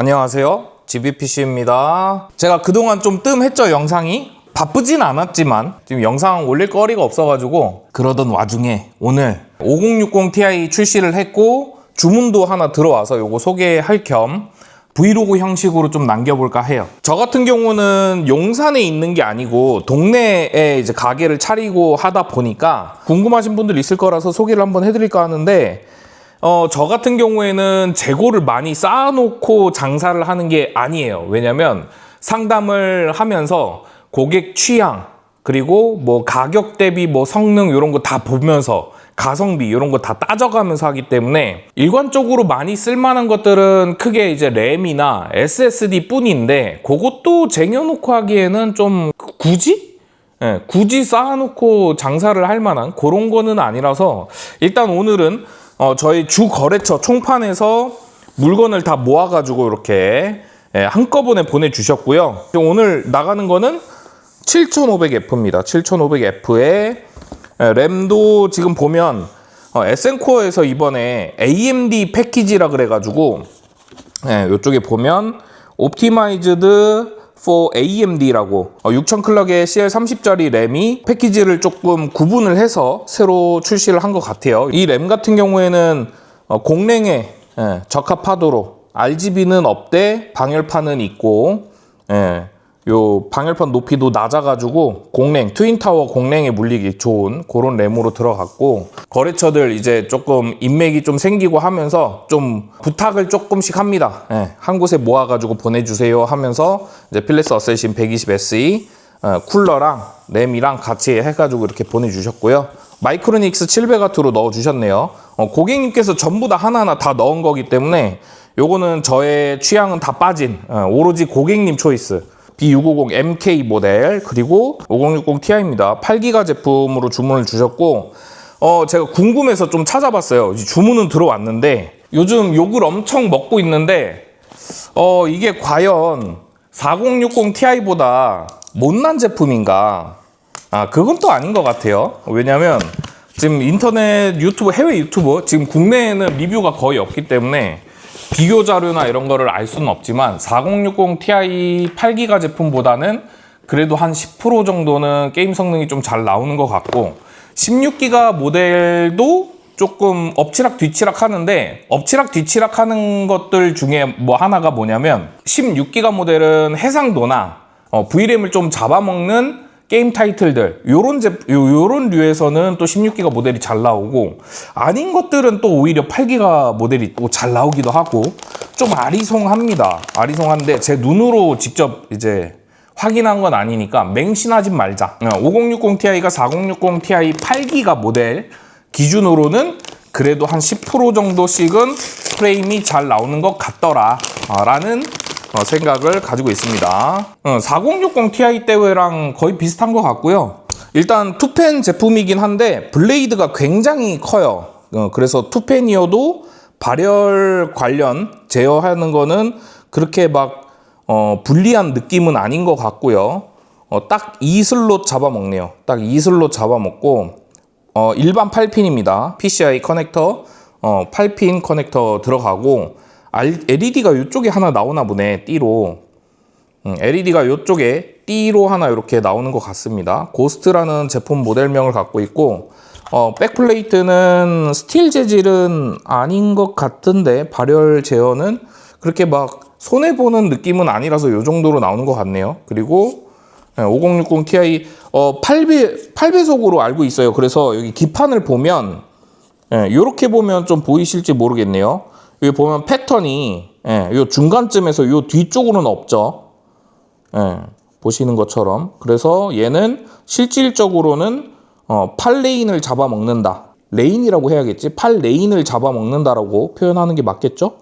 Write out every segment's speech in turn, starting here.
안녕하세요. GBPC입니다. 제가 그동안 좀 뜸했죠, 영상이? 바쁘진 않았지만 지금 영상 올릴 거리가 없어가지고 그러던 와중에 오늘 5060 Ti 출시를 했고 주문도 하나 들어와서 요거 소개할 겸 브이로그 형식으로 좀 남겨볼까 해요. 저 같은 경우는 용산에 있는 게 아니고 동네에 이제 가게를 차리고 하다 보니까 궁금하신 분들 있을 거라서 소개를 한번 해드릴까 하는데 어, 저 같은 경우에는 재고를 많이 쌓아놓고 장사를 하는 게 아니에요. 왜냐면 상담을 하면서 고객 취향, 그리고 뭐 가격 대비 뭐 성능 이런 거 다 보면서 가성비 이런 거 다 따져가면서 하기 때문에 일관적으로 많이 쓸만한 것들은 크게 이제 램이나 SSD 뿐인데 그것도 쟁여놓고 하기에는 좀 굳이 예, 굳이 쌓아놓고 장사를 할 만한 그런 거는 아니라서 일단 오늘은 어, 저희 주 거래처 총판에서 물건을 다 모아가지고 이렇게 예, 한꺼번에 보내주셨고요. 오늘 나가는 거는 7500F입니다. 7500F에 램도 지금 보면 어, 에센코어에서 이번에 AMD 패키지라 그래가지고 예, 이쪽에 보면 옵티마이즈드 AMD라고 6000 클럭의 CL30짜리 램이 패키지를 조금 구분을 해서 새로 출시를 한 것 같아요. 이 램 같은 경우에는 어, 공랭에 예, 적합하도록 RGB는 없대 방열판은 있고 예, 요 방열판 높이도 낮아가지고 공랭 트윈타워 공랭에 물리기 좋은 그런 램으로 들어갔고 거래처들 이제 조금 인맥이 좀 생기고 하면서 좀 부탁을 조금씩 합니다. 예, 한 곳에 모아가지고 보내주세요 하면서 이제 필레스 어세신 120SE 어, 쿨러랑 램이랑 같이 해가지고 이렇게 보내주셨고요. 마이크로닉스 700W로 넣어주셨네요. 어, 고객님께서 전부 다 하나하나 다 넣은 거기 때문에 요거는 저의 취향은 다 빠진 어, 오로지 고객님 초이스 B650 MK 모델 그리고 5060 Ti입니다. 8기가 제품으로 주문을 주셨고 어 제가 궁금해서 좀 찾아봤어요. 주문은 들어왔는데 요즘 욕을 엄청 먹고 있는데 어 이게 과연 4060 Ti보다 못난 제품인가? 아 그건 또 아닌 것 같아요. 왜냐면 지금 인터넷 유튜브 해외 유튜브 지금 국내에는 리뷰가 거의 없기 때문에 비교 자료나 이런 거를 알 수는 없지만 4060 Ti 8기가 제품보다는 그래도 한 10% 정도는 게임 성능이 좀 잘 나오는 것 같고 16기가 모델도 조금 엎치락 뒤치락 하는데 엎치락 뒤치락 하는 것들 중에 뭐 하나가 뭐냐면 16기가 모델은 해상도나 어, VRAM을 좀 잡아먹는 게임 타이틀들 요런 제 요, 요런 류에서는 또 16기가 모델이 잘 나오고 아닌 것들은 또 오히려 8기가 모델이 또 잘 나오기도 하고 좀 아리송합니다. 아리송한데 제 눈으로 직접 이제 확인한 건 아니니까 맹신하지 말자. 5060 Ti가 4060 Ti 8기가 모델 기준으로는 그래도 한 10% 정도씩은 프레임이 잘 나오는 것 같더라. 아, 라는 어, 생각을 가지고 있습니다. 어, 4060 Ti 때랑 거의 비슷한 것 같고요. 일단 투펜 제품이긴 한데 블레이드가 굉장히 커요. 어, 그래서 투펜이어도 발열 관련 제어하는 거는 그렇게 막 어, 불리한 느낌은 아닌 것 같고요. 어, 딱 2슬롯 잡아먹네요. 딱 2슬롯 잡아먹고 어, 일반 8핀입니다. PCI 커넥터 어, 8핀 커넥터 들어가고 LED가 이쪽에 하나 나오나 보네. 띠로. 음, LED가 이쪽에 띠로 하나 이렇게 나오는 것 같습니다. 고스트라는 제품 모델명을 갖고 있고 어, 백플레이트는 스틸 재질은 아닌 것 같은데 발열 제어는 그렇게 막 손해 보는 느낌은 아니라서 이 정도로 나오는 것 같네요. 그리고 5060 Ti 어, 8배 8배속으로 알고 있어요. 그래서 여기 기판을 보면 이렇게 보면 좀 보이실지 모르겠네요. 여기 보면 패턴이 예, 요 중간쯤에서 요 뒤쪽으로는 없죠. 예, 보시는 것처럼. 그래서 얘는 실질적으로는 어, 8레인을 잡아먹는다. 레인이라고 해야겠지. 8레인을 잡아먹는다라고 표현하는 게 맞겠죠?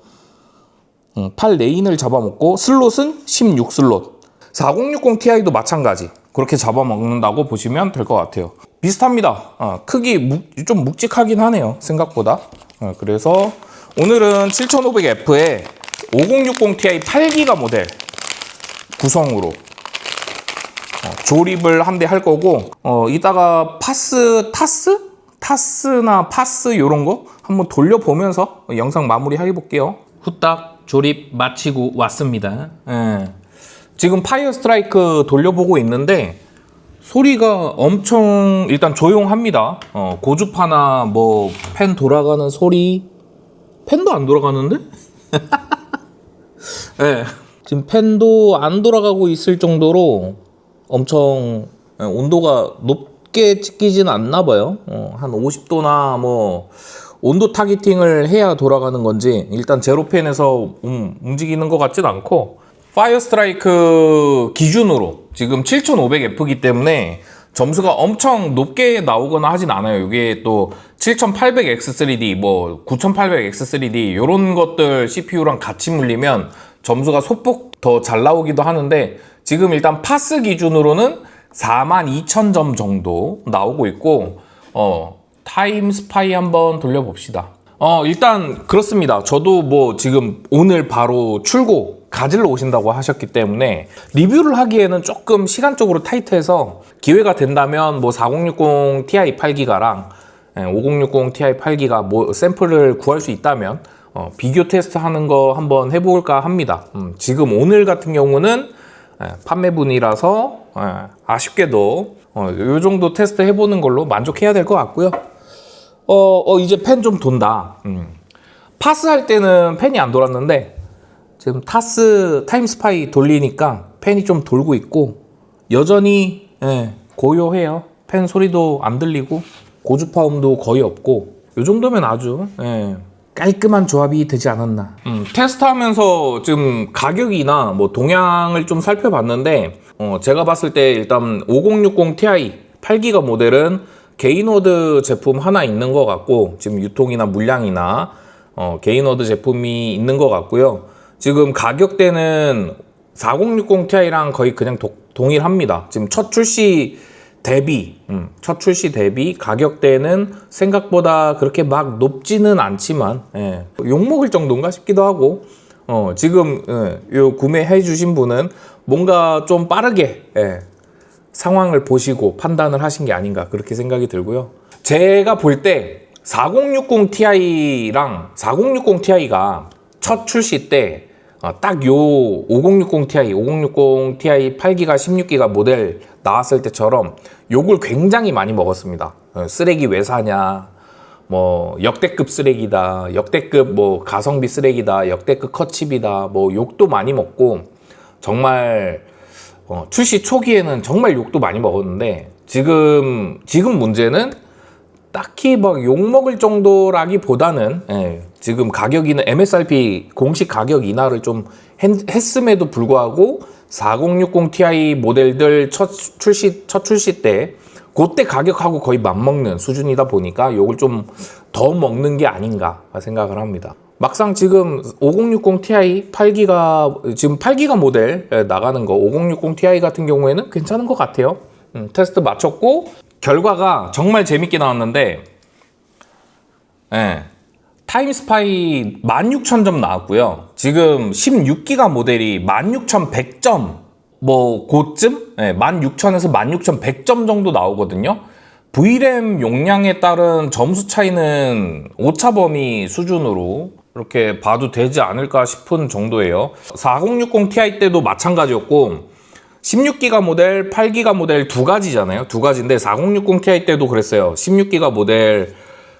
음, 8레인을 잡아먹고 슬롯은 16슬롯. 4060 Ti도 마찬가지. 그렇게 잡아먹는다고 보시면 될 것 같아요. 비슷합니다. 어, 크기 묵, 좀 묵직하긴 하네요. 생각보다. 어, 그래서 오늘은 7500F에 5060 Ti 8기가 모델 구성으로 어, 조립을 한 대 할 거고 어, 이따가 파스 타스 타스나 파스 이런 거 한번 돌려보면서 영상 마무리 해볼게요. 후딱 조립 마치고 왔습니다. 예. 지금 파이어 스트라이크 돌려보고 있는데 소리가 엄청 일단 조용합니다. 어, 고주파나 뭐팬 돌아가는 소리 팬도 안 돌아가는데? 예. 지금 팬도 안 돌아가고 있을 정도로 엄청 예, 온도가 높게 찍히진 않나 봐요. 어, 한 50도나 뭐 온도 타겟팅을 해야 돌아가는 건지 일단 제로펜에서 음, 움직이는 것 같진 않고 파이어 스트라이크 기준으로 지금 7500F기 때문에 점수가 엄청 높게 나오거나 하진 않아요. 이게 또 7800X3D, 뭐 9800X3D 이런 것들 CPU랑 같이 물리면 점수가 소폭 더 잘 나오기도 하는데 지금 일단 파스 기준으로는 42,000점 정도 나오고 있고 어 타임 스파이 한번 돌려봅시다. 어 일단 그렇습니다. 저도 뭐 지금 오늘 바로 출고 가지러 오신다고 하셨기 때문에 리뷰를 하기에는 조금 시간적으로 타이트해서 기회가 된다면 뭐 4060 Ti 8기가랑 5060 Ti 8기가 뭐 샘플을 구할 수 있다면 어, 비교 테스트 하는 거 한번 해볼까 합니다. 음, 지금 오늘 같은 경우는 예, 판매분이라서 예, 아쉽게도 어, 요 정도 테스트 해보는 걸로 만족해야 될 것 같고요. 어, 어, 이제 펜 좀 돈다. 음. 파스 할 때는 펜이 안 돌았는데 지금 타스 타임스파이 돌리니까 펜이 좀 돌고 있고 여전히 예, 고요해요. 펜 소리도 안 들리고 고주파음도 거의 없고 요 정도면 아주 예, 깔끔한 조합이 되지 않았나. 음, 테스트하면서 지금 가격이나 뭐 동향을 좀 살펴봤는데 어, 제가 봤을 때 일단 5060 Ti 8기가 모델은 게이노드 제품 하나 있는 것 같고 지금 유통이나 물량이나 어, 게이노드 제품이 있는 것 같고요. 지금 가격대는 4060 Ti랑 거의 그냥 도- 동일합니다. 지금 첫 출시 대비, 음, 첫 출시 대비 가격대는 생각보다 그렇게 막 높지는 않지만, 예, 욕먹을 정도인가 싶기도 하고, 어, 지금, 예, 요 구매해 주신 분은 뭔가 좀 빠르게, 예, 상황을 보시고 판단을 하신 게 아닌가 그렇게 생각이 들고요. 제가 볼 때 4060 Ti랑 4060 Ti가 첫 출시 때 딱요 5060 Ti, 5060 Ti 8기가 16기가 모델 나왔을 때처럼 욕을 굉장히 많이 먹었습니다. 어, 쓰레기 왜 사냐? 뭐 역대급 쓰레기다, 역대급 뭐 가성비 쓰레기다, 역대급 컷칩이다, 뭐 욕도 많이 먹고 정말 어, 출시 초기에는 정말 욕도 많이 먹었는데 지금 지금 문제는 딱히 막 욕 먹을 정도라기보다는 예, 지금 가격이는 MSRP 공식 가격 인하를 좀 했, 했음에도 불구하고 4060 Ti 모델들 첫 출시 첫 출시 때 그때 가격하고 거의 맞먹는 수준이다 보니까 욕을 좀더 먹는 게 아닌가 생각을 합니다. 막상 지금 5060 Ti 8기가 지금 8기가 모델 나가는 거 5060 Ti 같은 경우에는 괜찮은 것 같아요. 음, 테스트 마쳤고 결과가 정말 재밌게 나왔는데 예. 타임스파이 16,000점 나왔고요. 지금 16기가 모델이 16,100점 뭐 고쯤? 예, 16,000에서 16,100점 정도 나오거든요. VRAM 용량에 따른 점수 차이는 오차 범위 수준으로 이렇게 봐도 되지 않을까 싶은 정도예요. 4060 Ti 때도 마찬가지였고 16기가 모델, 8기가 모델 두 가지잖아요. 두 가지인데 4060 Ti 때도 그랬어요. 16기가 모델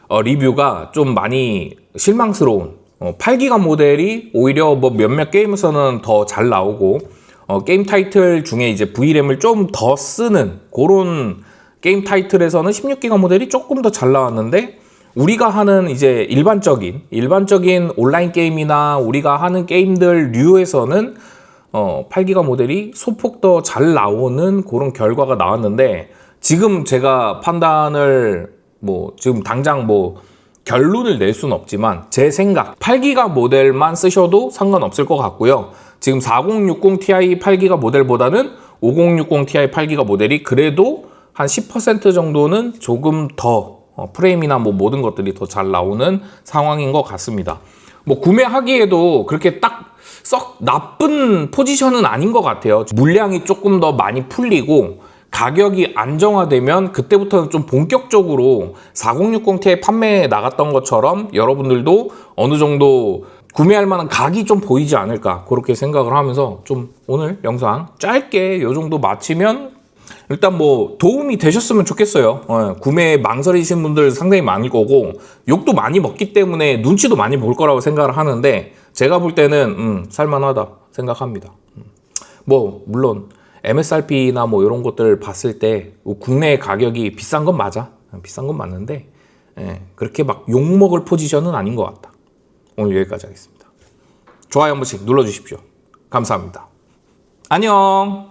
어, 리뷰가 좀 많이 실망스러운. 어, 8기가 모델이 오히려 뭐 몇몇 게임에서는 더 잘 나오고 어, 게임 타이틀 중에 이제 VRAM을 좀 더 쓰는 그런 게임 타이틀에서는 16기가 모델이 조금 더 잘 나왔는데 우리가 하는 이제 일반적인 일반적인 온라인 게임이나 우리가 하는 게임들 류에서는 어, 8기가 모델이 소폭 더 잘 나오는 그런 결과가 나왔는데 지금 제가 판단을 뭐 지금 당장 뭐 결론을 낼 수는 없지만 제 생각 8기가 모델만 쓰셔도 상관없을 것 같고요. 지금 4060 Ti 8기가 모델보다는 5060 Ti 8기가 모델이 그래도 한 10% 정도는 조금 더 어, 프레임이나 뭐 모든 것들이 더 잘 나오는 상황인 것 같습니다. 뭐 구매하기에도 그렇게 딱 썩 나쁜 포지션은 아닌 것 같아요. 물량이 조금 더 많이 풀리고 가격이 안정화되면 그때부터는 좀 본격적으로 4060 Ti 판매에 나갔던 것처럼 여러분들도 어느 정도 구매할 만한 각이 좀 보이지 않을까 그렇게 생각을 하면서 좀 오늘 영상 짧게 요 정도 마치면 일단 뭐 도움이 되셨으면 좋겠어요. 어, 구매 망설이신 분들 상당히 많을 거고 욕도 많이 먹기 때문에 눈치도 많이 볼 거라고 생각을 하는데 제가 볼 때는 음, 살만하다 생각합니다. 음. 뭐 물론 MSRP나 뭐 이런 것들 봤을 때 국내 가격이 비싼 건 맞아. 비싼 건 맞는데 예, 그렇게 막 욕먹을 포지션은 아닌 것 같다. 오늘 여기까지 하겠습니다. 좋아요 한 번씩 눌러주십시오. 감사합니다. 안녕.